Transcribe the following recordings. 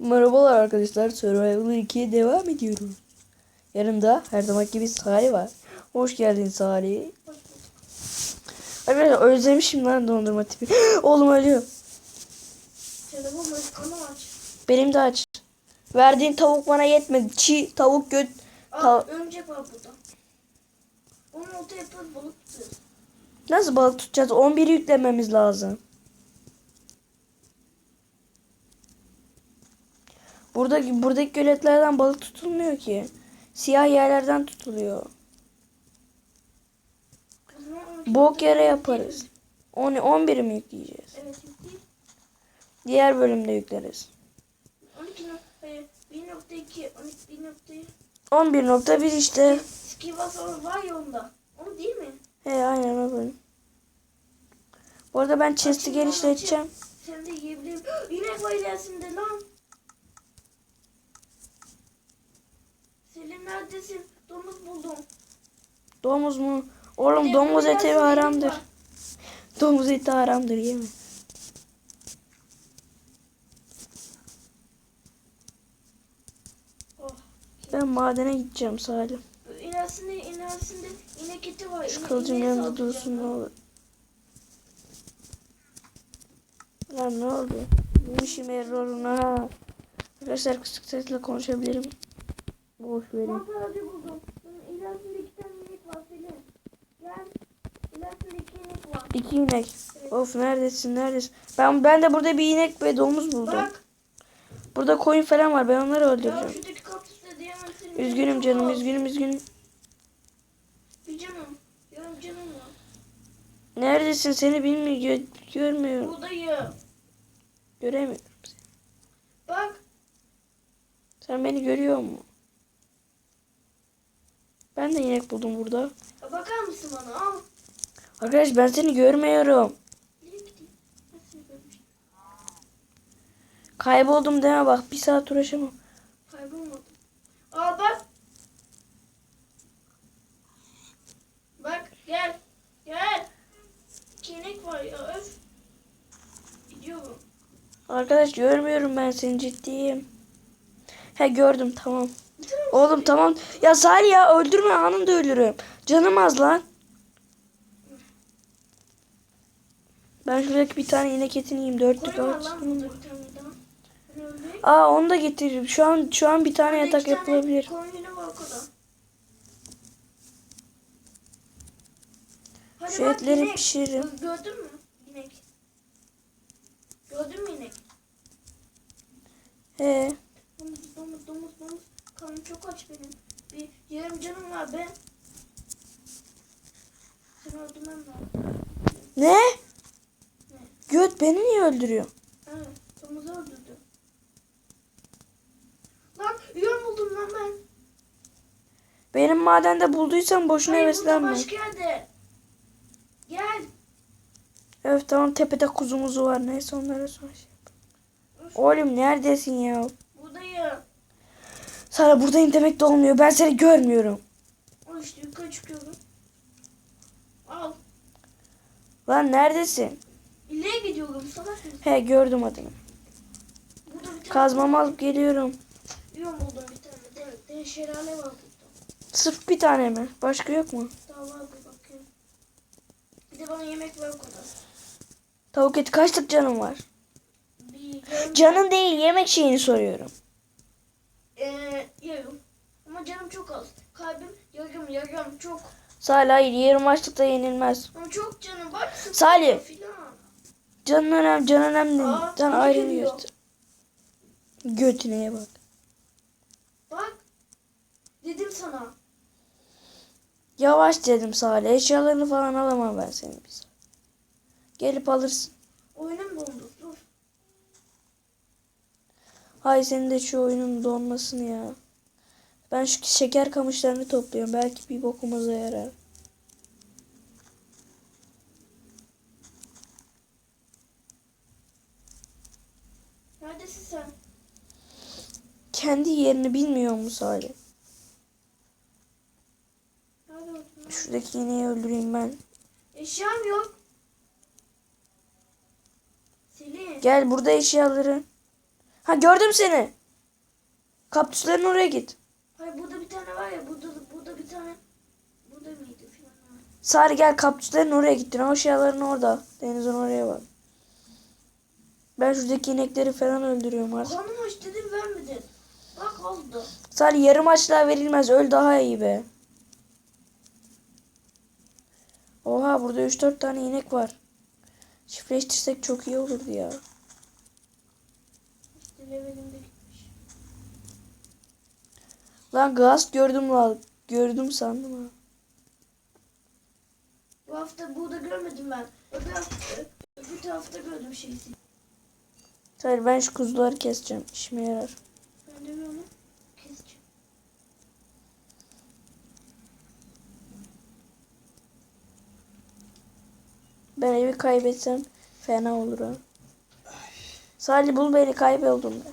Merhabalar arkadaşlar. Survival 2'ye devam ediyoruz. Yanımda her zaman gibi Salih var. Hoş geldin Salih. Arkadaşlar özlemişim lan dondurma tipi. Oğlum ölüyor. Benim de aç. Verdiğin tavuk bana yetmedi. Çiğ tavuk göt. Aa, Ta- örümcek var burada. Onu ortaya yapıp balık tutuyoruz. Nasıl balık tutacağız? 11'i yüklememiz lazım. Buradaki buradaki göletlerden balık tutulmuyor ki. Siyah yerlerden tutuluyor. O Bok yere yaparız. 10 11'i mi yükleyeceğiz? Evet yükleyeyim. Diğer bölümde yükleriz. 12 nok- hayır 1.2 12 1.2 11.1 işte. Skivasor var ya onda. Onu değil mi? He aynen o bölüm. Bu arada ben chest'i genişleteceğim. Sen de yiyebilirim. İnek var ilerisinde lan. Selim neredesin? Domuz buldum. Domuz mu? Oğlum Bir de domuz eti haramdır. Domuz eti haramdır yeme. Oh. Ben madene gideceğim Salih. İlerisinde, ilerisinde inek eti var. Şu kılıcım yanında dursun ne olur. Lan ne oldu? Yemişim error'una ha. Arkadaşlar kısık sesle konuşabilirim. Boş verin. Mantaracı buldum. Bunun ilerisinde iki tane inek var Selim. Gel. İlerisinde iki inek var. İki inek. Of neredesin neredesin? Ben ben de burada bir inek ve domuz buldum. Bak. Burada koyun falan var. Ben onları Ya öldüreceğim. şuradaki kaktüsle diyemem senin. Üzgünüm canım, az. üzgünüm, üzgünüm. Bir canım. Yarım canım var. Neredesin? Seni bilmiyor, gö- görmüyorum. Buradayım. Göremiyorum. Bak. Sen beni görüyor musun? Ben de inek buldum burada. Bakar mısın bana? Al. Arkadaş ben seni görmüyorum. Kayboldum deme bak. Bir saat uğraşamam. Kaybolmadım. Al bak. Bak gel. Gel. İnek var ya öf. Gidiyorum. Arkadaş görmüyorum ben seni ciddiyim. He gördüm tamam. Oğlum tamam. Ya Salih ya öldürme anında ölürüm. Canım az lan. Ben şuradaki bir tane inek etini yiyeyim. Dörtlük öldüreyim. Aa onu da getiririm. Şu an şu an bir tane yatak tane yapılabilir. Hadi Şu bak, etleri inek. pişiririm. Gö- Gördün mü? İnek. Gördün mü inek? He. Domuz, domuz, domuz, domuz. Karnım çok aç benim. Bir yarım canım var be. Seni öldürmem lazım. Ne? Göt beni niye öldürüyor? Evet, domuzu öldürdü. Lan yön buldum lan ben. Benim madende bulduysan boşuna Hayır heveslenme. başka yerde. Gel. Evet tamam tepede kuzumuzu var. Neyse onlara sonra şey yap. Oğlum neredesin ya? Sana buradayım demek de olmuyor. Ben seni görmüyorum. Al işte yukarı çıkıyorum. Al. Lan neredesin? İleriye gidiyorum salak mısın? He gördüm adını. Burada bir tane Kazmamı alıp geliyorum. yön buldum bir tane. Evet, de şelale var burada. Sırf bir tane mi? Başka yok mu? Daha var bir bakayım. Bir de bana yemek ver o kadar. Tavuk eti kaçlık canım var? Bir yarım Canın değil yemek şeyini soruyorum. Ee, yarım. Ama canım çok az. Kalbim yarım yarım çok. Salih hayır yarım açlıkta yenilmez. Ama çok canım bak. Salih. Canın önemli, can önemli. Aa, Can biri ayrı geliyor. göster. Götüne bak. Bak. Dedim sana. Yavaş dedim Salih. Eşyalarını falan alamam ben senin bize. Gelip alırsın. Oyunum dondu. Hay senin de şu oyunun donmasını ya. Ben şu şeker kamışlarını topluyorum. Belki bir bokumuza yarar. Neredesin sen? Kendi yerini bilmiyor mu Salih? Şuradaki ineği öldüreyim ben. Eşyam yok. Selin. Gel burada eşyaları. Ha gördüm seni. Kaktüslerin oraya git. Hayır burada bir tane var ya. Burada burada bir tane. Burada mıydı filan var. Sari gel kaktüslerin oraya gittin. O eşyaların orada. Denizin oraya bak. Ben şuradaki inekleri falan öldürüyorum artık. Kanım aç dedim vermedin. Bak oldu. Sari yarım açlığa verilmez. Öl daha iyi be. Oha burada 3-4 tane inek var. Çiftleştirsek çok iyi olurdu ya. Gitmiş. Lan gaz gördüm lan. Gördüm sandım ha. Bu hafta burada görmedim ben. Öbür hafta, öbür tarafta gördüm şeysi. Sari ben şu kuzuları keseceğim. İşime yarar. Ben de onu keseceğim. Ben evi kaybetsem fena olur ha. Salih bul beni kayboldum ben.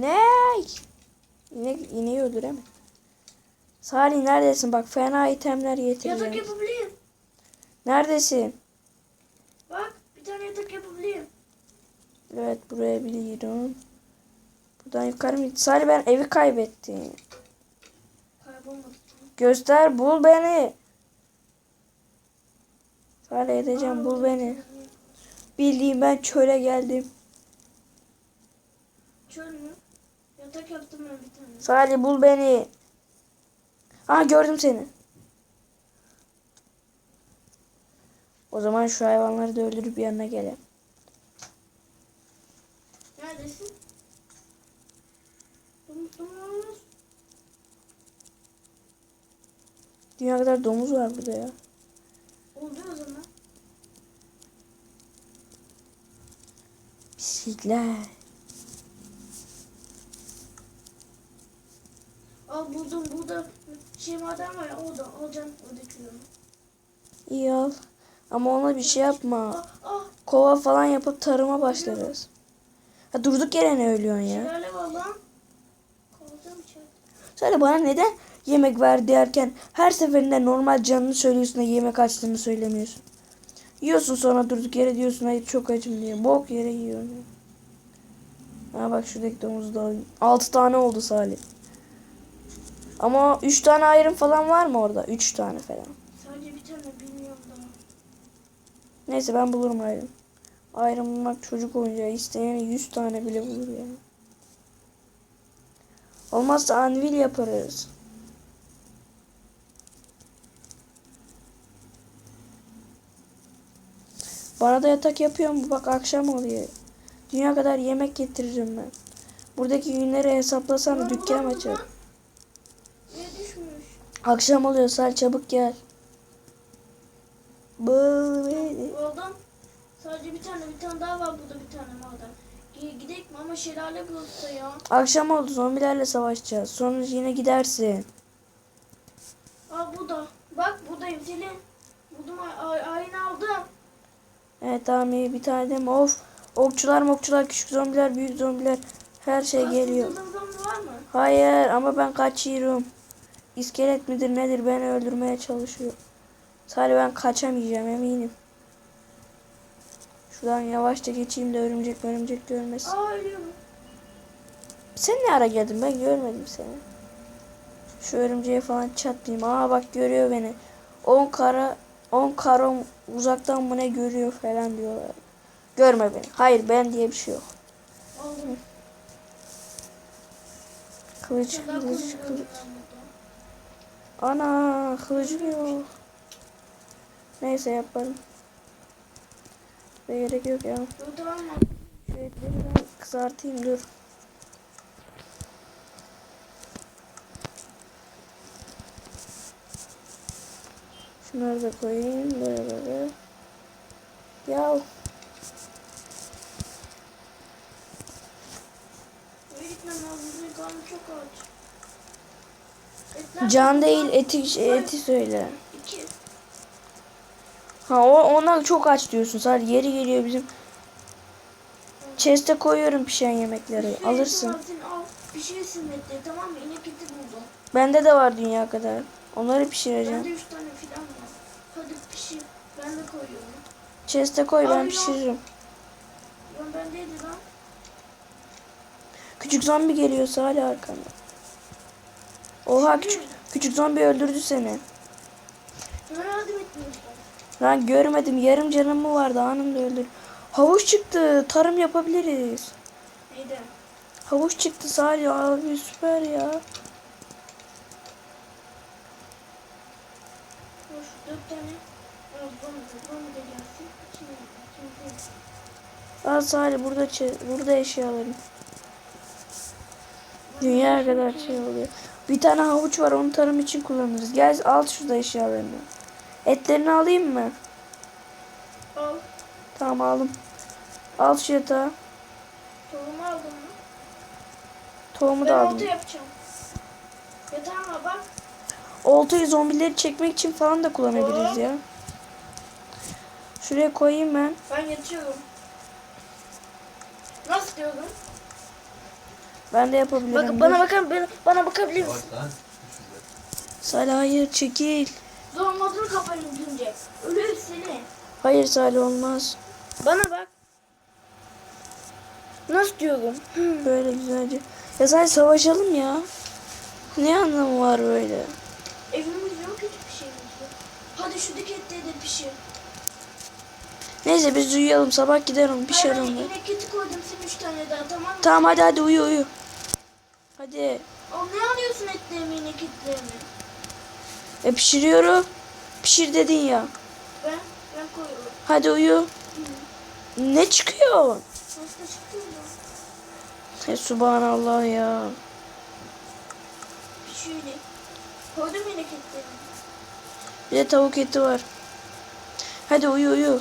Ne? İnek, ineği öldüremem. Salih neredesin? Bak fena itemler Yatak getireceğim. yapabilirim. Neredesin? Bak bir tane yatak yapabilirim. Evet buraya biliyorum. Buradan yukarı mı? Salih ben evi kaybettim. Kaybolmadı. Göster bul beni. Salih edeceğim bul beni. Bildiğim ben çöle geldim. Çöl mü? Yatak yaptım ben bir tane. Salih bul beni. Aa gördüm seni. O zaman şu hayvanları da öldürüp yanına gelelim. Neredesin? Dünya kadar domuz var burada ya. Oldu o zaman. Pislikler. Aa buldum burada şey maden var ya orada alacağım oradaki onu. İyi al. Ama ona bir şey yapma. Aa, aa Kova falan yapıp tarıma başlarız. Ha durduk yere ne ölüyorsun ya? şelale var lan. Kalacağım içeride. Söyle bana neden yemek ver derken her seferinde normal canını söylüyorsun da yemek açtığını söylemiyorsun. Yiyorsun sonra durduk yere diyorsun hayır çok acım diye. Bok yere yiyorsun. Ha bak şuradaki domuzu da alayım. 6 tane oldu Salih. Ama 3 tane ayrım falan var mı orada? 3 tane falan. Sadece bir tane bilmiyorum daha. Neyse ben bulurum ayrım. Ayrım bulmak çocuk oyuncağı. İsteyen 100 tane bile bulur yani. Olmazsa anvil yaparız. Bana da yatak yapıyor mu? Bak akşam oluyor. Dünya kadar yemek getiririm ben. Buradaki günleri hesaplasam dükkan açarım. Akşam oluyor Sal çabuk gel. Beni. Oldum. Sadece bir tane bir tane daha var burada bir tane maden. G- Gidelim mi ama şelale burası ya. Akşam oldu zombilerle savaşacağız. Sonra yine gidersin. Aa burada. Bak buradayım Selin. Buldum ay- ay- ayını aldım. Evet iyi bir tane de? Of. Okçular mokçular küçük zombiler büyük zombiler her şey geliyor. Aslında zombi var mı? Hayır ama ben kaçıyorum. İskelet midir nedir beni öldürmeye çalışıyor. Sadece ben kaçamayacağım eminim. Şuradan yavaşça geçeyim de örümcek örümcek görmesin. Aa ölüyorum. Sen ne ara geldin ben görmedim seni. Şu örümceğe falan çatlayayım. Aa bak görüyor beni. 10 kara 10 karo uzaktan mı ne görüyor falan diyorlar. Görme beni. Hayır ben diye bir şey yok. Kılıç kılıç kılıç. Ana kılıcım yok. Neyse yaparım. Ve gerek yok ya. Şu etleri ben kızartayım dur. Şunları da koyayım böyle böyle. Ya can değil eti eti söyle. Ha o ona çok aç diyorsun. Sadece yeri geliyor bizim chest'e koyuyorum pişen yemekleri. Şey, Alırsın. sen al. Pişirirsin etleri tamam mı? İnek eti buldum. Bende de var dünya kadar. Onları pişireceğim. Bende üç tane filan var. Hadi pişir. Ben de koyuyorum. Chest'e koy ben Al ya. pişiririm. Lan bendeydi lan. Küçük zombi geliyor Salih arkana. Oha küçük, küçük zombi öldürdü seni. Yardım. Lan görmedim yarım canım mı vardı anında öldür. Havuç çıktı tarım yapabiliriz. Neydi? Havuç çıktı Salih abi süper ya. Hoş dört tane. Al gelsin. Salih burada burada eşyalarım. Dünya kadar şey oluyor. Bir tane havuç var onu tarım için kullanırız. Gel al şurada eşyalarını. Etlerini alayım mı? Al. Tamam aldım. Al şu yatağı. Tohumu aldın mı? Tohumu Ben da aldım. yapacağım. Yatağıma bak. Oltayı zombileri çekmek için falan da kullanabiliriz ya. Şuraya koyayım ben. Ben yatıyorum. Nasıl diyordun? Ben de yapabilirim. Bak, bana bakın bana, bana bakabilir misin? Salih hayır çekil. Doğum modunu kapayım dünce. Ölür seni. Hayır Salih olmaz. Bana bak. Nasıl diyorum? Böyle güzelce. Ya Salih savaşalım ya. Ne anlamı var böyle? Evimiz yok hiçbir şeyimiz yok. Şuradaki etleri pişir. Neyse biz uyuyalım sabah giderim bir şey olmaz. inek eti koydum sen üç tane daha tamam mı? Tamam hadi hadi uyu uyu. Hadi. Oğlum ne alıyorsun etlerimi inek etlerimi? E pişiriyorum. Pişir dedin ya. Ben, ben koyuyorum. Hadi uyu. Ne çıkıyor? Nasıl çıkıyor? E subhanallah ya. Pişiyor. Koydum etlerimi. Bir de tavuk eti var. Hadi uyu uyu.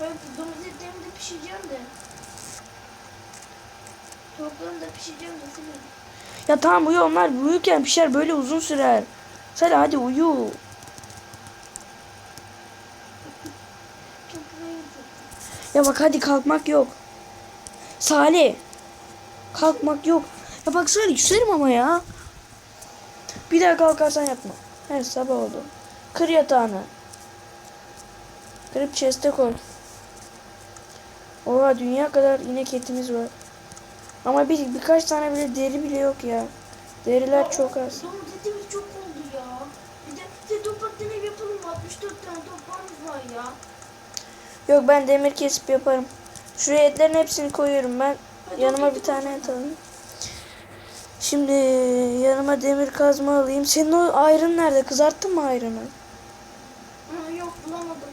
Ben domuz etlerimi de pişireceğim de. Tavuklarımı da pişireceğim de. Ya tamam uyu onlar uyurken pişer böyle uzun sürer. Salih hadi uyu. Ya bak hadi kalkmak yok. Salih. Kalkmak yok. Ya bak Salih küserim ama ya. Bir daha kalkarsan yapma. Her sabah oldu. Kır yatağını. Kırıp chest'e koy. Oha dünya kadar inek etimiz var. Ama bir birkaç tane bile deri bile yok ya. Deriler çok az. Domuz etimiz çok oldu ya. Bir de size topraktan ev yapalım mı? 64 tane toprağımız var ya. Yok ben demir kesip yaparım. Şuraya etlerin hepsini koyuyorum ben. Hadi Yanıma bir tane et alayım. Şimdi yanıma demir kazma alayım. Senin o ayrın nerede? Kızarttın mı ayrını? Yok bulamadım.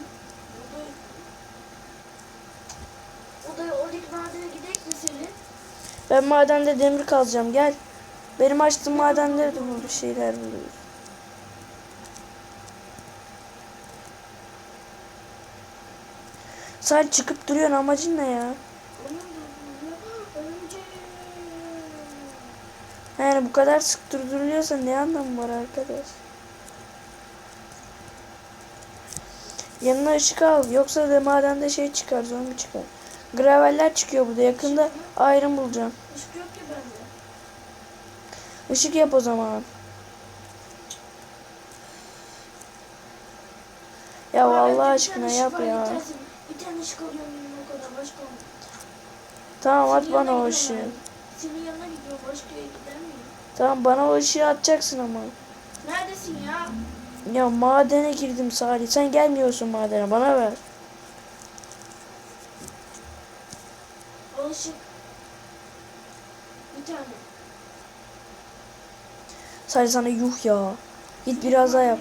Odaya, oradaki madene gidelim mi Selin? Ben madende demir kazacağım. Gel. Benim açtığım madende de bu şeyler buluyoruz. Sen çıkıp duruyorsun amacın ne ya? Önce... Yani bu kadar sık durduruyorsa ne anlamı var arkadaş? Yanına ışık al. Yoksa da madende şey çıkar, zombi çıkar. Graveller çıkıyor burada. Yakında ayrım bulacağım. Işık yok ki bende. Işık yap o zaman. Ya bende bir aşkına yap var, ya. Bir, tane ışık alıyorum o kadar başka olmuyor. Tamam at bana o ışığı. Senin yanına gidiyorum başka yere gider miyim? Tamam bana o ışığı atacaksın ama. Neredesin ya? Ya madene girdim Salih. Sen gelmiyorsun madene. Bana ver. O ışık. Bir tane. Salih sana yuh ya. Git biraz daha yap.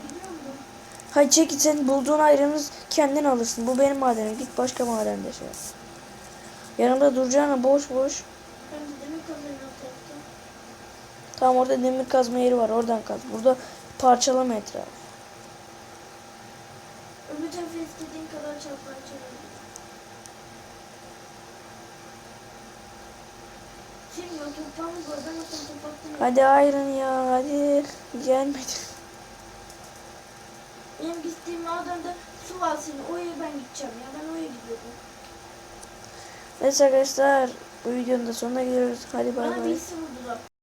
Hayır çek git sen bulduğun ayrını kendin alırsın. Bu benim madenim. Git başka madende şey. yap. Yanımda duracağına boş boş. Ben de demin kazanın atacaktım. Tamam orada demir kazma yeri var. Oradan kaz. Burada parçalama etrafı. Tarafa istediğin kadar o topraktan Hadi ayrın ya. Hadi. Gelmedi. Benim gittiğim madende su var senin. Oraya ben gideceğim ya. Ben oraya gidiyorum. Neyse arkadaşlar. Bu videonun da sonuna geliyoruz. Hadi bay bay.